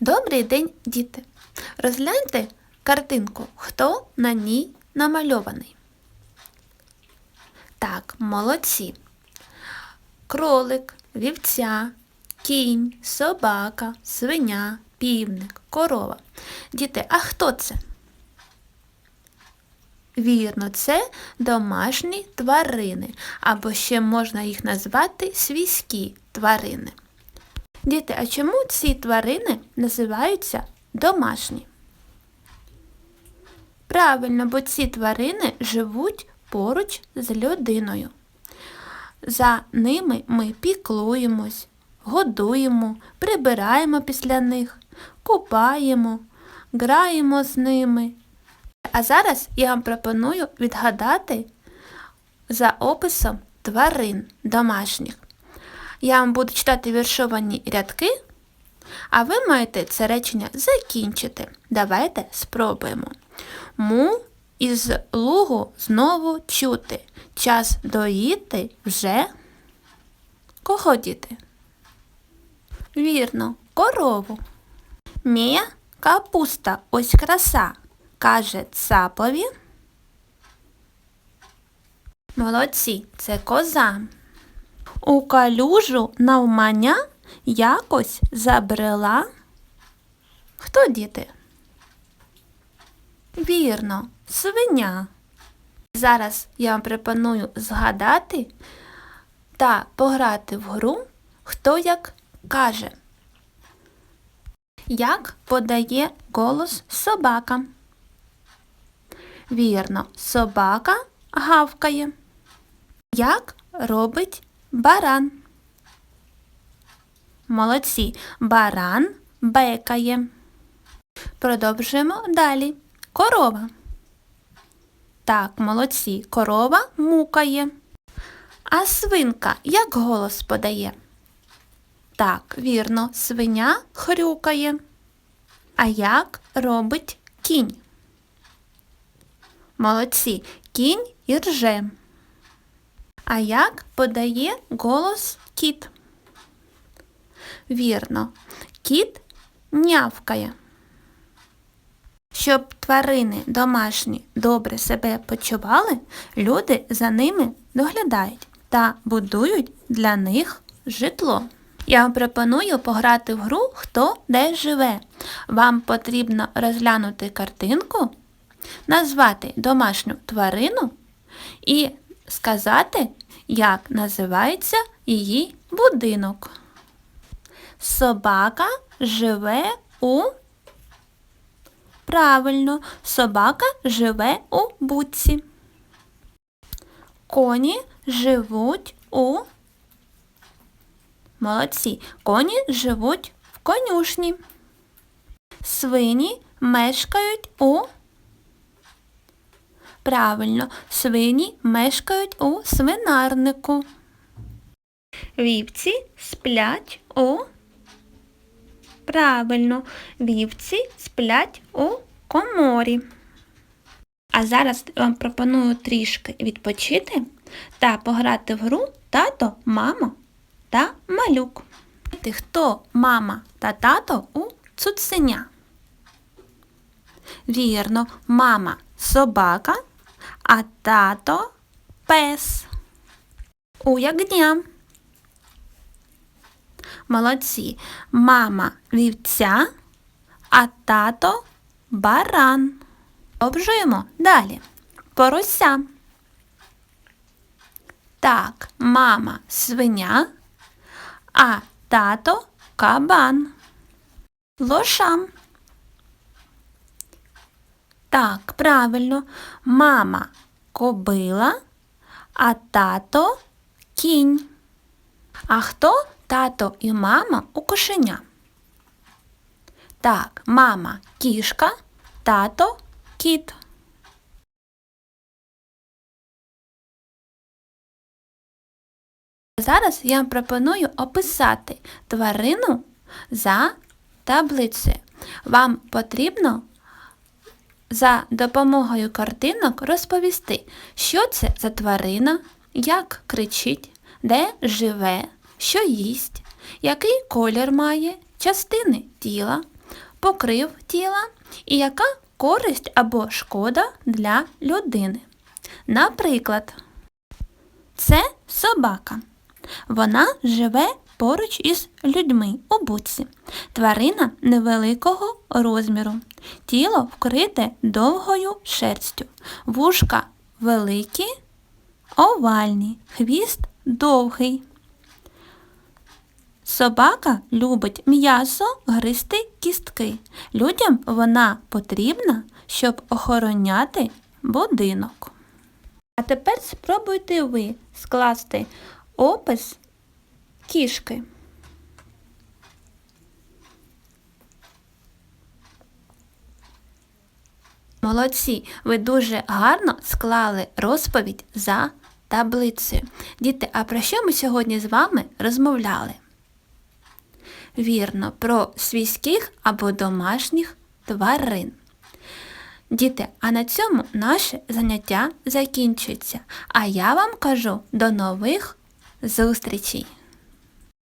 Добрий день, діти! Розгляньте картинку, хто на ній намальований. Так, молодці. Кролик, вівця, кінь, собака, свиня, півник, корова. Діти, а хто це? Вірно, це домашні тварини, або ще можна їх назвати свійські тварини. Діти, а чому ці тварини називаються домашні? Правильно, бо ці тварини живуть поруч з людиною. За ними ми піклуємось, годуємо, прибираємо після них, купаємо, граємо з ними. А зараз я вам пропоную відгадати за описом тварин домашніх. Я вам буду читати віршовані рядки, а ви маєте це речення закінчити. Давайте спробуємо. Му із лугу знову чути. Час доїти вже. Кого діти? Вірно, корову. Мія капуста, ось краса, каже цапові. Молодці, це коза. У калюжу навмання якось забрела. Хто діти? Вірно, свиня. Зараз я вам пропоную згадати та пограти в гру, хто як каже. Як подає голос собака? Вірно, собака гавкає. Як робить баран? Молодці. Баран бекає. Продовжуємо далі. Корова. Так, молодці. Корова мукає. А свинка як голос подає? Так, вірно, свиня хрюкає. А як робить кінь? Молодці. Кінь і рже. А як подає голос кіт? Вірно, кіт нявкає. Щоб тварини домашні добре себе почували, люди за ними доглядають та будують для них житло. Я вам пропоную пограти в гру Хто де живе. Вам потрібно розглянути картинку, назвати домашню тварину і сказати, як називається її будинок. Собака живе у. Правильно, собака живе у будці. Коні живуть у. Молодці. Коні живуть в конюшні. Свині мешкають у. Правильно, свині мешкають у свинарнику. Вівці сплять у. Правильно, вівці сплять у коморі. А зараз вам пропоную трішки відпочити та пограти в гру тато, мама та малюк. Ти Хто мама та тато у цуценя? Вірно, мама собака, а тато пес. У ягня. Молодці. Мама вівця, а тато баран. Обжуємо далі. Порося. Так, мама свиня, а тато кабан. Лоша. Так, правильно. Мама кобила, а тато кінь. А хто тато і мама у кошеня? Так, мама кішка, тато кіт. Зараз я вам пропоную описати тварину за таблицею. Вам потрібно за допомогою картинок розповісти, що це за тварина, як кричить, де живе, що їсть, який колір має, частини тіла, покрив тіла і яка користь або шкода для людини. Наприклад, це собака. Вона живе поруч із людьми у буці. Тварина невеликого розміру. Тіло вкрите довгою шерстю. Вушка великі, овальні, хвіст довгий. Собака любить м'ясо, гристи кістки. Людям вона потрібна, щоб охороняти будинок. А тепер спробуйте ви скласти опис кішки. Молодці, ви дуже гарно склали розповідь за таблицею. Діти, а про що ми сьогодні з вами розмовляли? Вірно, про свійських або домашніх тварин. Діти, а на цьому наше заняття закінчується. А я вам кажу до нових зустрічей!